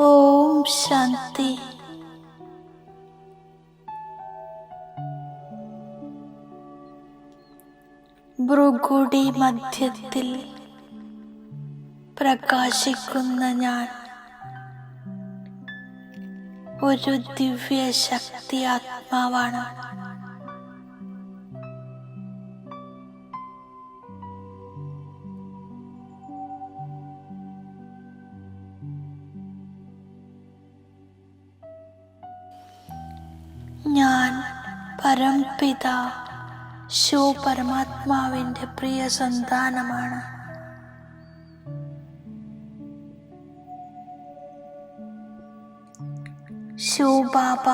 ഓം ശാന്തി. ഭൃഗുടി മധ്യത്തിൽ പ്രകാശിക്കുന്ന ഞാൻ ഒരു ദിവ്യ ശക്തി ആത്മാവാണ്. പരംപിത ശോ പരമാത്മാവിന്റെ പ്രിയ സന്താനമാണ്. ശിവബാബ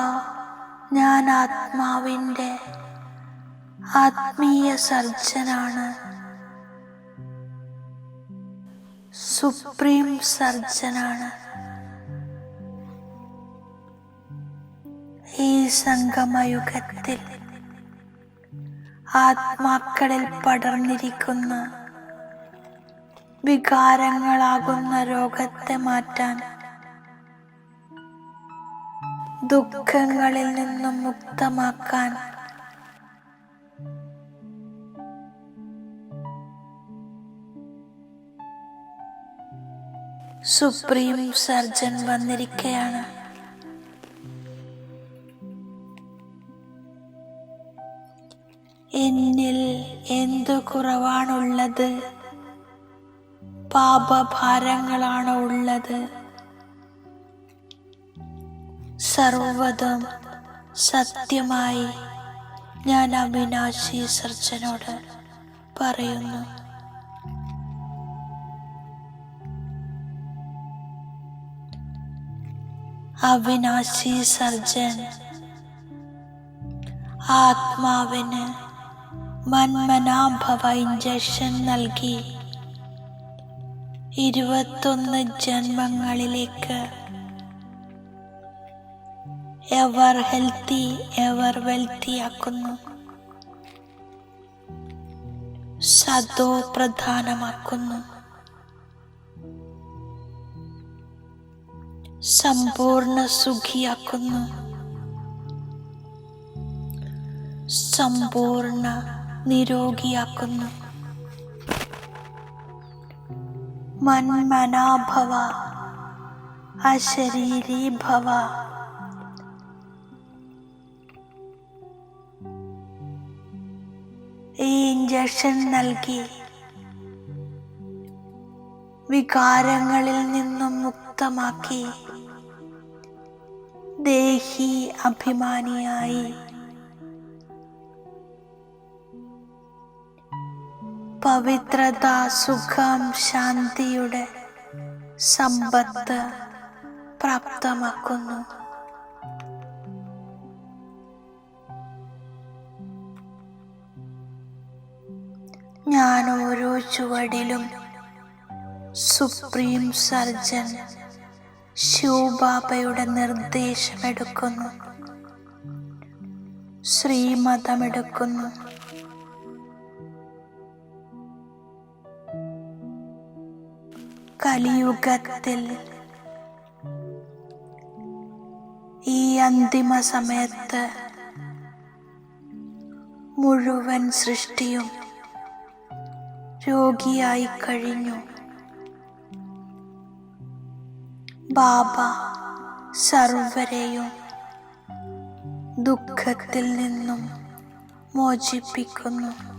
ഞാൻ ആത്മാവിന്റെ ആത്മീയ സർജനാണ്. സുപ്രീം സർജനാണ്. ഈ സംഗമയുഗത്തിൽ ആത്മാക്കളിൽ പടർന്നിരിക്കുന്ന വികാരങ്ങളാകുന്ന രോഗത്തെ മാറ്റാൻ ദുഃഖങ്ങളിൽ നിന്നും മുക്തമാക്കാൻ സുപ്രീം സർജൻ വന്നിരിക്കയാണ്. കുറവാണുള്ളത് പാപഭാരങ്ങളാണ് ഉള്ളത്. സർവതും സത്യമായി ഞാൻ അവിനാശി സർജനോട് പറയുന്നു. അവിനാശി സർജൻ ആത്മാവിന് മന്മനാഭവ ഇഞ്ചക്ഷൻ നൽകി. ഇരുപത്തൊന്ന് ജന്മങ്ങളിലേക്ക്. എവർ ഹെൽത്തി എവർ വെൽത്തി ആക്കുന്നു. സദോ പ്രധാനമാക്കുന്നു. സമ്പൂർണ സുഖിയാക്കുന്നു. സമ്പൂർണ നിരോഗിയാക്കുന്നു. മന്മനാഭവ അശരീരി ഭവ ഈ ഇഞ്ചക്ഷൻ നൽകി വികാരങ്ങളിൽ നിന്നും മുക്തമാക്കി ദേഹി അഭിമാനിയായി. പവിത്രത സുഖം ശാന്തിയുടെ സമ്പത്ത് പ്രാപ്തമാക്കുന്നു. ഞാൻ ഓരോ ചുവടിലും സുപ്രീം സർജൻ ശിവബാബയുടെ നിർദ്ദേശമെടുക്കുന്നു. ശ്രീമതമെടുക്കുന്നു. കലിയുഗത്തിൽ ഈ അന്തിമ സമയത്ത് മുഴുവൻ സൃഷ്ടിയും രോഗിയായി കഴിഞ്ഞു. ബാബ സർവരെയും ദുഃഖത്തിൽ നിന്നും മോചിപ്പിക്കുന്നു.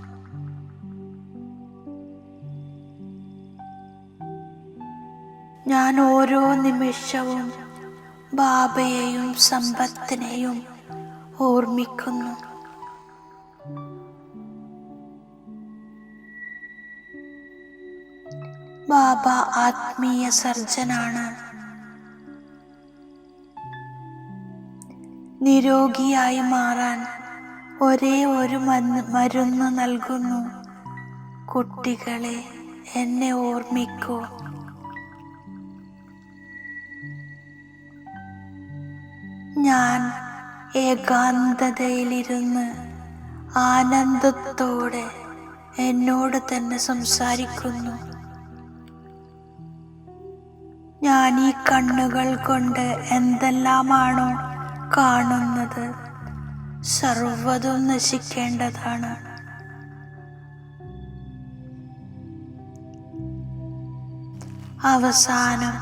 ഞാൻ ഓരോ നിമിഷവും ബാബയെയും സമ്പത്തിനെയും ഓർമ്മിക്കുന്നു. ബാബ ആത്മീയ സർജനാണ്. നിരോഗിയായി മാറാൻ ഒരേ ഒരു മരുന്ന് നൽകുന്നു. കുട്ടികളെ എന്നെ ഓർമ്മിക്കൂ. ഞാൻ ഏകാന്തതയിലിരുന്ന് ആനന്ദത്തോടെ എന്നോട് തന്നെ സംസാരിക്കുന്നു. ഞാൻ ഈ കണ്ണുകൾ കൊണ്ട് എന്തെല്ലാമാണോ കാണുന്നത് സർവതും നശിക്കേണ്ടതാണ്. അവസാനം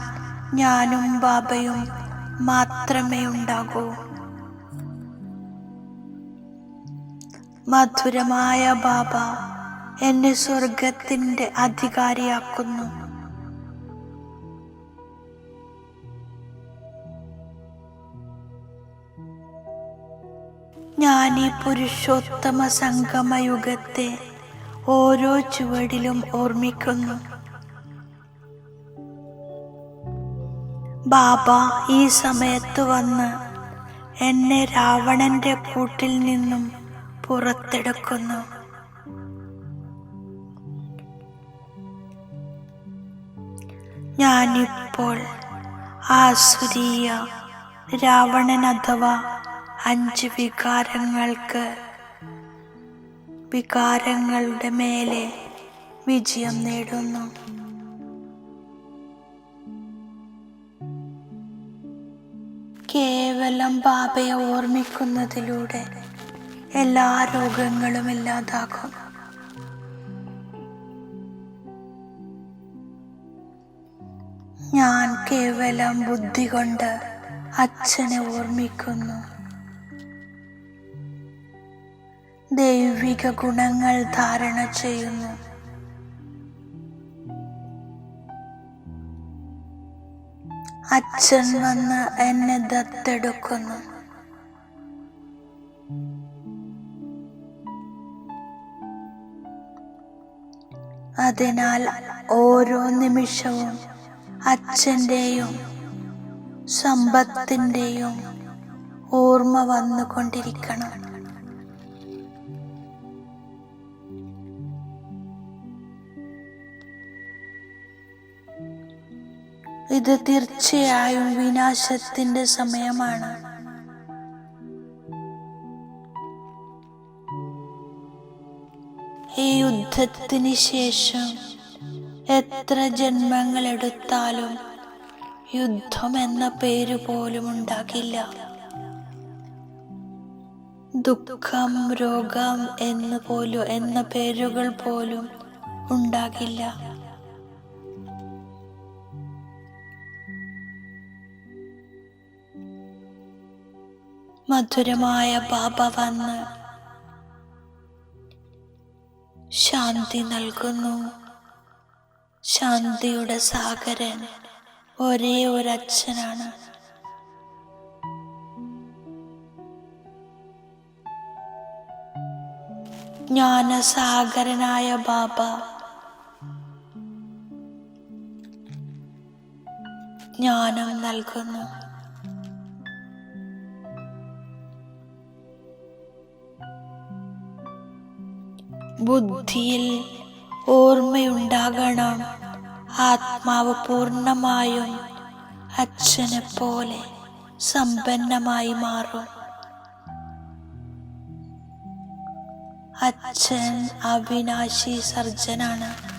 ഞാനും ബാബയും മാത്രമേ ഉണ്ടാകൂ. മധുരമായ ബാബ എന്നെ സ്വർഗത്തിന്റെ അധികാരിയാക്കുന്നു. ഞാൻ ഈ പുരുഷോത്തമ സംഗമയുഗത്തെ ഓരോ ചുവടിലും ഓർമ്മിക്കുന്നു. ബാബ ഈ സമയത്ത് വന്ന് എന്നെ രാവണന്റെ കൂട്ടിൽ നിന്നും പുറത്തെടുക്കുന്നു. ഞാനിപ്പോൾ ആസുരീയ രാവണൻ അഥവാ അഞ്ച് വികാരങ്ങൾക്ക് വികാരങ്ങളുടെ മേലെ വിജയം നേടുന്നു. കേവലം ബാബയെ ഓർമ്മിക്കുന്നതിലൂടെ എല്ലാ രോഗങ്ങളും ഇല്ലാതാകും. ഞാൻ കേവലം ബുദ്ധി കൊണ്ട് അച്ഛനെ ഓർമ്മിക്കുന്നു. ദൈവിക ഗുണങ്ങൾ ധാരണ ചെയ്യുന്നു. അച്ഛൻ വന്ന് എന്നെ ദത്തെടുക്കുന്നു. അതിനാൽ ഓരോ നിമിഷവും അച്ഛന്റെയും സമ്പത്തിന്റെയും ഓർമ്മ വന്നുകൊണ്ടിരിക്കണം. ഇത് തീർച്ചയായും വിനാശത്തിന്റെ സമയമാണ്. ഈ യുദ്ധത്തിന് ശേഷം എത്ര ജന്മങ്ങൾ എടുത്താലും യുദ്ധം എന്ന പേര് പോലും ഉണ്ടാകില്ല. ദുഃഖം രോഗം എന്ന് പോലും എന്ന പേരുകൾ പോലും ഉണ്ടാകില്ല. മധുരമായ ബാബ വന്ന് ശാന്തി നൽകുന്നു. ശാന്തിയുടെ സാഗരൻ ഒരേ ഒരു അച്ഛനാണ് ജ്ഞാനസാഗരനായ ബാബ ജ്ഞാനം നൽകുന്നു. ബുദ്ധിയിൽ ഓർമ്മയുണ്ടാകണം. ആത്മാവ് പൂർണമായും അച്ഛനെ പോലെ സമ്പന്നമായി മാറും. അച്ഛൻ അവിനാശി സർജനാണ്.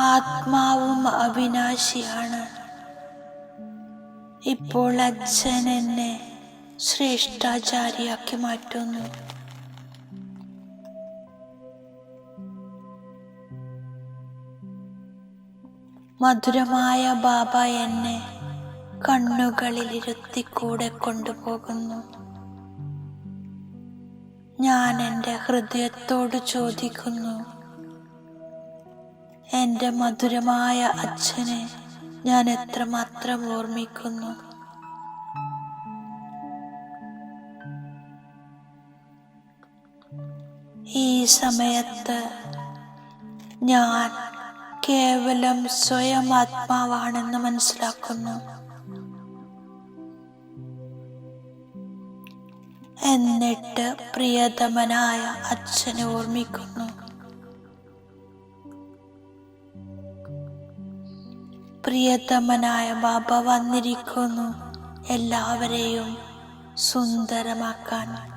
ആത്മാവും അവിനാശിയാണ്. ഇപ്പോൾ അച്ഛൻ എന്നെ ശ്രേഷ്ഠാചാരിയാക്കി മാറ്റുന്നു. മധുരമായ ബാബ എന്നെ കണ്ണുകളിലിരുത്തി കൂടെ കൊണ്ടുപോകുന്നു. ഞാൻ എന്റെ ഹൃദയത്തോട് ചോദിക്കുന്നു എന്റെ മധുരമായ അച്ഛനെ ഞാൻ എത്രമാത്രം ഓർമ്മിക്കുന്നു? ഈ സമയത്ത് ഞാൻ കേവലം സ്വയം ആത്മാവാണെന്ന് മനസ്സിലാക്കുന്നു. എന്നിട്ട് പ്രിയതമനായ അച്ഛനെ ഓർമ്മിക്കുന്നു. പ്രിയതമനായ ബാബ വന്നിരിക്കുന്നു എല്ലാവരെയും സുന്ദരമാക്കാൻ.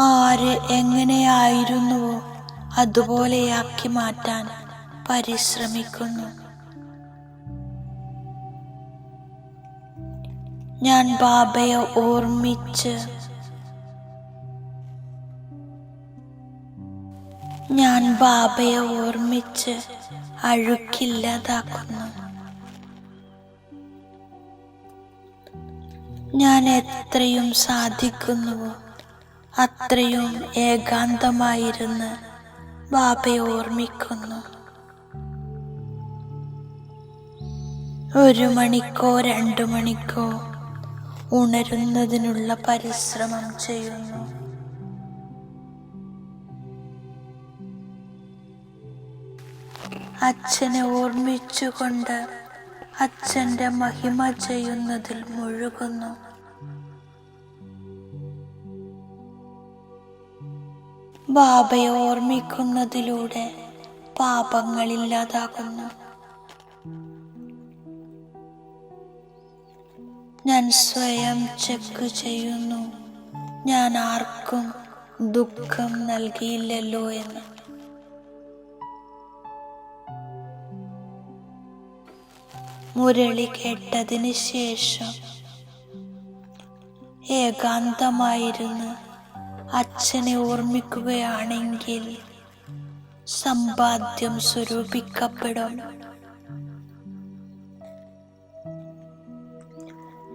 ആര് എങ്ങനെയായിരുന്നുവോ അതുപോലെയാക്കി മാറ്റാൻ പരിശ്രമിക്കുന്നു. ഞാൻ ബാബയെ ഓർമ്മിച്ച് ഞാൻ ബാബയെ ഓർമ്മിച്ച് അഴുക്കില്ലാതാക്കുന്നു. ഞാൻ എത്രയും സാധിക്കുന്നുവോ? അത്രയും ഏകാന്തമായിരുന്ന് ബാബയെ ഓർമ്മിക്കുന്നു. ഒരു മണിക്കോ രണ്ടു മണിക്കോ ഉണരുന്നതിനുള്ള പരിശ്രമം ചെയ്യുന്നു. അച്ഛനെ ഓർമ്മിച്ചുകൊണ്ട് അച്ഛന്റെ മഹിമ ചെയ്യുന്നതിൽ മുഴുകുന്നു. ബാബയെ ഓർമ്മിക്കുന്നതിലൂടെ പാപങ്ങളില്ലാതാകുന്നു. ഞാൻ സ്വയം ചെക്ക് ചെയ്യുന്നു. ഞാൻ ആർക്കും ദുഃഖം നൽകിയില്ലല്ലോ എന്ന്. മുരളി കേട്ടതിന് ശേഷം ഏകാന്തമായിരുന്ന്. അച്ഛനെ ഓർമ്മിക്കുകയാണെങ്കിൽ സമ്പാദ്യം സ്വരൂപിക്കപ്പെടും.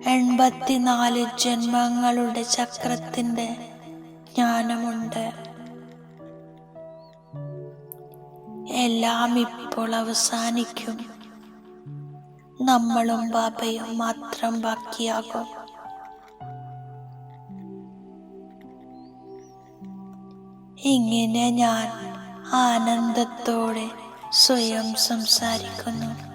എൺപത്തിനാല് ജന്മങ്ങളുടെ ചക്രത്തിന്റെ ജ്ഞാനമുണ്ട്. എല്ലാം ഇപ്പോൾ അവസാനിക്കും. നമ്മളും ബാബയും മാത്രം ബാക്കിയാകും. ഇങ്ങനെ ഞാൻ ആനന്ദത്തോടെ സ്വയം സംസാരിക്കുന്നു.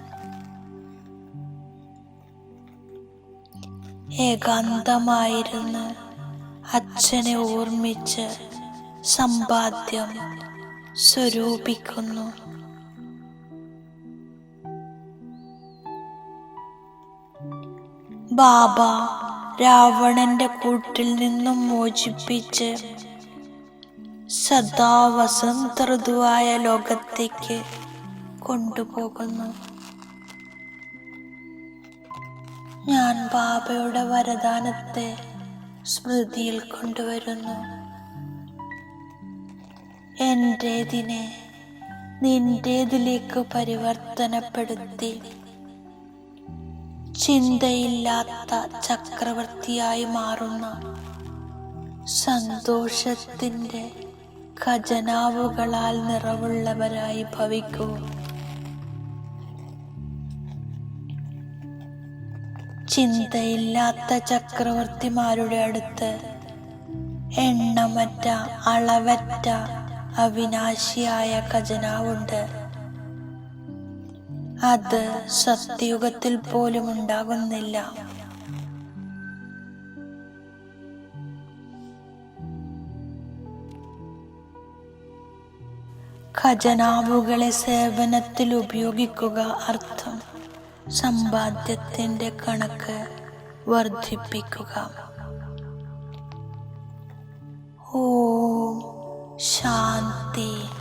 ഏകാന്തമായിരുന്നു അച്ഛനെ ഓർമ്മിച്ച് സമ്പാദ്യം സ്വരൂപിക്കുന്നു. ബാബ രാവണന്റെ കൂട്ടിൽ നിന്നും മോചിപ്പിച്ച് സദാ വസന്ത ഋതുവായ ലോകത്തേക്ക് കൊണ്ടുപോകുന്നു. ഞാൻ ബാബയുടെ വരദാനത്തെ സ്മൃതിയിൽ കൊണ്ടുവരുന്നു. എന്റേതിനെ നിന്റേതിലേക്ക് പരിവർത്തനപ്പെടുത്തി. ചിന്തയില്ലാത്ത ചക്രവർത്തിയായി മാറുന്ന സന്തോഷത്തിന്റെ ഖജനാവുകളാൽ നിറവുള്ളവരായി ഭവിക്കൂ. ചിന്തയില്ലാത്ത ചക്രവർത്തിമാരുടെ അടുത്ത് എണ്ണമറ്റ അളവറ്റ അവിനാശിയായ ഖജനാവുണ്ട്. അത് സത്യയുഗത്തിൽ പോലും ഉണ്ടാകുന്നില്ല. ഖജനാവുകളെ സേവനത്തിൽ ഉപയോഗിക്കുക. അർത്ഥം സമ്പാദ്യത്തിന്റെ കണക്ക് വർദ്ധിപ്പിക്കുക. ഓ ശാന്തി.